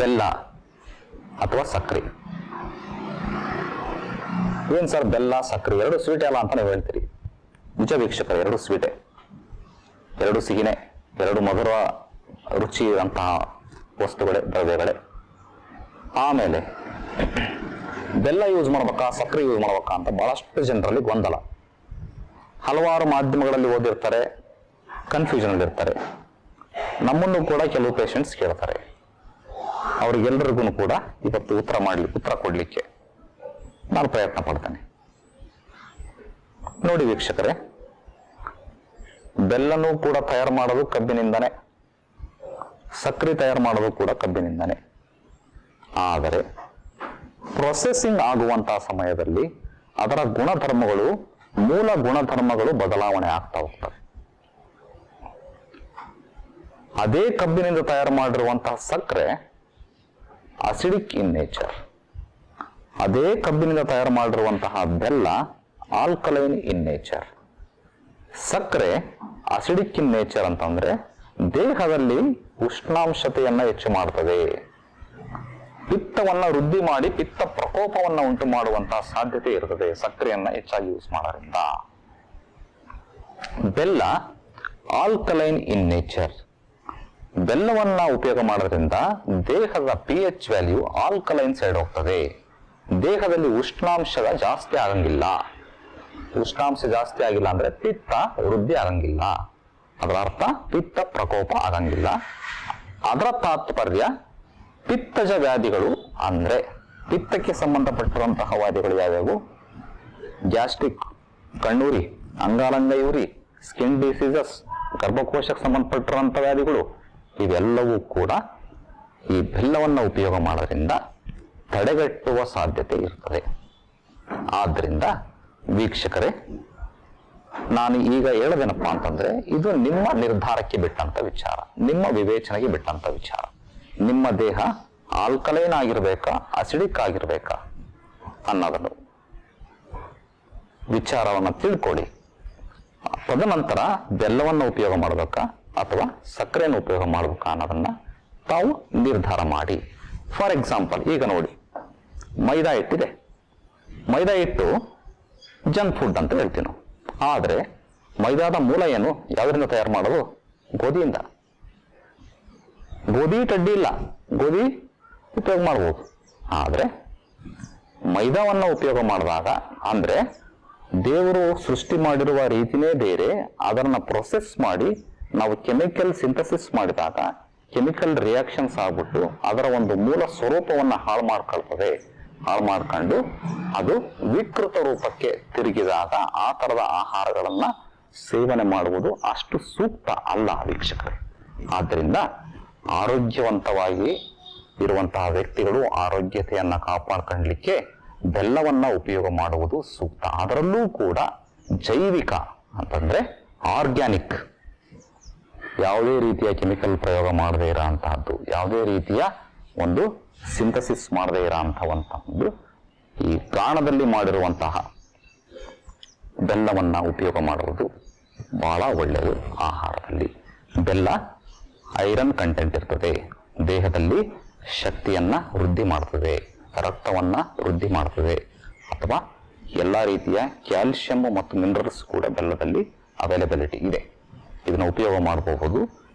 ಬೆಲ್ಲ ಅಥವಾ ಸಕ್ಕರೆ. ಏನ್ ಸರ್ ಬೆಲ್ಲ, ಸಕ್ಕರೆ? ಎರಡು ಸ್ವೀಟ್ ಅಲ್ಲ ಅಂತ ನೀವು ಹೇಳ್ತೀರಿ. ನಿಜ ವೀಕ್ಷಕರ, ಎರಡು ಸ್ವೀಟೆ. ಎರಡು ಸಿಹಿನೆ, ಎರಡು ಮಧುರ ರುಚಿ ಇರುವಂತಹ ವಸ್ತುಗಳೇ, ದ್ರವ್ಯಗಳೇ. ಆಮೇಲೆ ಬೆಲ್ಲ ಯೂಸ್ ಮಾಡ್ಬೇಕಾ, ಸಕ್ಕರೆ ಯೂಸ್ ಮಾಡ್ಬೇಕಾ ಅಂತ ಬಹಳಷ್ಟು ಜನರಲ್ಲಿ ಗೊಂದಲ. ಹಲವಾರು ಮಾಧ್ಯಮಗಳಲ್ಲಿ ಓದಿರ್ತಾರೆ ಕನ್ಫ್ಯೂಷನ್ ಇರ್ತಾರೆ ನಮ್ಮನ್ನು ಕೂಡ ಕೆಲವು ಪೇಷಂಟ್ಸ್ ಕೇಳ್ತಾರೆ. ಅವ್ರಿಗೆಲ್ಲರಿಗೂ ಕೂಡ ಇವತ್ತು ಉತ್ತರ ಮಾಡಲಿ, ಉತ್ತರ ಕೊಡ್ಲಿಕ್ಕೆ ನಾನು ಪ್ರಯತ್ನ ಪಡ್ತೇನೆ. ನೋಡಿ ವೀಕ್ಷಕರೇ, ಬೆಲ್ಲನೂ ಕೂಡ ತಯಾರು ಮಾಡೋದು ಕಬ್ಬಿನಿಂದನೇ ಸಕ್ಕರೆ ತಯಾರು ಮಾಡೋದು ಕೂಡ ಕಬ್ಬಿನಿಂದನೇ. ಆದರೆ ಪ್ರೊಸೆಸಿಂಗ್ ಆಗುವಂತಹ ಸಮಯದಲ್ಲಿ ಅದರ ಗುಣಧರ್ಮಗಳು, ಮೂಲ ಗುಣಧರ್ಮಗಳು ಬದಲಾವಣೆ ಆಗ್ತಾ ಹೋಗ್ತವೆ. ಅದೇ ಕಬ್ಬಿನಿಂದ ತಯಾರು ಮಾಡಿರುವಂತಹ ಸಕ್ಕರೆ ಅಸಿಡಿಕ್ ಇನ್ ನೇಚರ್ ಅದೇ ಕಬ್ಬಿನಿಂದ ತಯಾರು ಮಾಡಿರುವಂತಹ ಬೆಲ್ಲ ಆಲ್ಕಲೈನ್ ಇನ್ ನೇಚರ್ ಸಕ್ಕರೆ ಅಸಿಡಿಕ್ ಇನ್ ನೇಚರ್ ಅಂತಂದ್ರೆ ದೇಹದಲ್ಲಿ ಉಷ್ಣಾಂಶತೆಯನ್ನ ಹೆಚ್ಚು ಮಾಡ್ತದೆ. ಪಿತ್ತವನ್ನ ವೃದ್ಧಿ ಮಾಡಿ ಪಿತ್ತ ಪ್ರಕೋಪವನ್ನ ಉಂಟು ಮಾಡುವಂತಹ ಸಾಧ್ಯತೆ ಇರ್ತದೆ ಸಕ್ಕರೆಯನ್ನ ಹೆಚ್ಚಾಗಿ ಯೂಸ್ ಮಾಡೋದ್ರಿಂದ. ಬೆಲ್ಲ ಆಲ್ಕಲೈನ್ ಇನ್ ನೇಚರ್ ಬೆಲ್ಲವನ್ನ ಉಪಯೋಗ ಮಾಡೋದ್ರಿಂದ ದೇಹದ P H value alkaline side ಹೋಗ್ತದೆ. ದೇಹದಲ್ಲಿ ಉಷ್ಣಾಂಶದ ಜಾಸ್ತಿ ಆಗಂಗಿಲ್ಲ. ಉಷ್ಣಾಂಶ ಜಾಸ್ತಿ ಆಗಿಲ್ಲ ಅಂದ್ರೆ ಪಿತ್ತ ವೃದ್ಧಿ ಆಗಂಗಿಲ್ಲ. ಅದರ ಅರ್ಥ, ಪಿತ್ತ ಪ್ರಕೋಪ ಆಗಂಗಿಲ್ಲ. ಅದರ ತಾತ್ಪರ್ಯ, ಪಿತ್ತಜ ವ್ಯಾಧಿಗಳು ಅಂದ್ರೆ, ಪಿತ್ತಕ್ಕೆ ಸಂಬಂಧಪಟ್ಟಿರುವಂತಹ ವ್ಯಾಧಿಗಳು ಯಾವ್ಯಾವು? ಗ್ಯಾಸ್ಟ್ರಿಕ್, ಕಣ್ಣೂರಿ ಅಂಗಾಲಂಗಯೂರಿ ಸ್ಕಿನ್ ಡಿಸೀಸಸ್ ಗರ್ಭಕೋಶಕ್ಕೆ ಸಂಬಂಧಪಟ್ಟಿರುವಂತಹ ವ್ಯಾಧಿಗಳು. ಇವೆಲ್ಲವೂ ಕೂಡ ಈ ಬೆಲ್ಲವನ್ನು ಉಪಯೋಗ ಮಾಡೋದ್ರಿಂದ ತಡೆಗಟ್ಟುವ ಸಾಧ್ಯತೆ ಇರ್ತದೆ. ಆದ್ದರಿಂದ ವೀಕ್ಷಕರೇ, ನಾನು ಈಗ ಹೇಳೋದೇನಪ್ಪ ಅಂತಂದ್ರೆ, ಇದು ನಿಮ್ಮ ನಿರ್ಧಾರಕ್ಕೆ ಬಿಟ್ಟಂತ ವಿಚಾರ, ನಿಮ್ಮ ವಿವೇಚನೆಗೆ ಬಿಟ್ಟಂಥ ವಿಚಾರ. ನಿಮ್ಮ ದೇಹ ಆಲ್ಕಲೈನ್ ಆಗಿರಬೇಕಾ ಅಸಿಡಿಕ್ ಆಗಿರಬೇಕಾ ಅನ್ನೋದನ್ನು ವಿಚಾರವನ್ನು ತಿಳ್ಕೊಳ್ಳಿ. ತದನಂತರ ಬೆಲ್ಲವನ್ನು ಉಪಯೋಗ ಮಾಡಬೇಕಾ? ಅಥವಾ ಸಕ್ಕರೆಯನ್ನು ಉಪಯೋಗ ಮಾಡಬೇಕು ಅನ್ನೋದನ್ನ ತಾವು ನಿರ್ಧಾರ ಮಾಡಿ. ಫಾರ್ ಎಕ್ಸಾಂಪಲ್ ಈಗ ನೋಡಿ, ಮೈದಾ ಹಿಟ್ಟಿದೆ. ಮೈದಾ ಹಿಟ್ಟು ಜಂಕ್ ಫುಡ್ ಅಂತ ಹೇಳ್ತೀವಿ ನಾವು. ಆದರೆ ಮೈದಾದ ಮೂಲ ಏನು? ಯಾವುದರಿಂದ ತಯಾರು ಮಾಡೋದು? ಗೋಧಿಯಿಂದ. ಗೋಧಿ ಹಿಟ್ಟು ಇಲ್ಲ. ಗೋಧಿ ಉಪಯೋಗ ಮಾಡ್ಬೋದು. ಆದರೆ ಮೈದಾವನ್ನು ಉಪಯೋಗ ಮಾಡಿದಾಗ, ಅಂದ್ರೆ ದೇವರು ಸೃಷ್ಟಿ ಮಾಡಿರುವ ರೀತಿನೇ ಬೇರೆ, ಅದನ್ನ ಪ್ರೊಸೆಸ್ ಮಾಡಿ ನಾವು ಕೆಮಿಕಲ್ ಸಿಂಥಸಿಸ್ ಮಾಡಿದಾಗ ಕೆಮಿಕಲ್ ರಿಯಾಕ್ಷನ್ಸ್ ಆಗ್ಬಿಟ್ಟು ಅದರ ಒಂದು ಮೂಲ ಸ್ವರೂಪವನ್ನ ಹಾಳು ಮಾಡ್ಕೊಳ್ತದೆ. ಹಾಳು ಮಾಡ್ಕೊಂಡು ಅದು ವಿಕೃತ ರೂಪಕ್ಕೆ ತಿರುಗಿದಾಗ ಆ ತರದ ಆಹಾರಗಳನ್ನ ಸೇವನೆ ಮಾಡುವುದು ಅಷ್ಟು ಸೂಕ್ತ ಅಲ್ಲ ವೀಕ್ಷಕರು. ಆದ್ದರಿಂದ ಆರೋಗ್ಯವಂತವಾಗಿ ಇರುವಂತಹ ವ್ಯಕ್ತಿಗಳು ಆರೋಗ್ಯತೆಯನ್ನ ಕಾಪಾಡ್ಕೊಳ್ಲಿಕ್ಕೆ ಬೆಲ್ಲವನ್ನ ಉಪಯೋಗ ಮಾಡುವುದು ಸೂಕ್ತ. ಅದರಲ್ಲೂ ಕೂಡ ಜೈವಿಕ ಅಂತಂದ್ರೆ ಆರ್ಗ್ಯಾನಿಕ್ ಯಾವುದೇ ರೀತಿಯ ಕೆಮಿಕಲ್ ಪ್ರಯೋಗ ಮಾಡದೇ ಇರೋಂತಹದ್ದು ಯಾವುದೇ ರೀತಿಯ ಒಂದು ಸಿಂಥಸಿಸ್ ಮಾಡದೇ ಒಂದು ಈ ಪ್ರಾಣದಲ್ಲಿ ಮಾಡಿರುವಂತಹ ಬೆಲ್ಲವನ್ನ ಉಪಯೋಗ ಮಾಡುವುದು ಬಹಳ ಒಳ್ಳೆಯದು ಆಹಾರದಲ್ಲಿ. ಬೆಲ್ಲ ಐರನ್ ಕಂಟೆಂಟ್ ಇರ್ತದೆ. ದೇಹದಲ್ಲಿ ಶಕ್ತಿಯನ್ನ ವೃದ್ಧಿ ಮಾಡ್ತದೆ. ರಕ್ತವನ್ನ ವೃದ್ಧಿ ಮಾಡ್ತದೆ. ಅಥವಾ ಎಲ್ಲ ರೀತಿಯ ಕ್ಯಾಲ್ಸಿಯಂ ಮತ್ತು ಮಿನರಲ್ಸ್ ಕೂಡ ಬೆಲ್ಲದಲ್ಲಿ ಅವೈಲಬಿಲಿಟಿ ಇದೆ. ಇದನ್ನ ಉಪಯೋಗ ಮಾಡಬಹುದು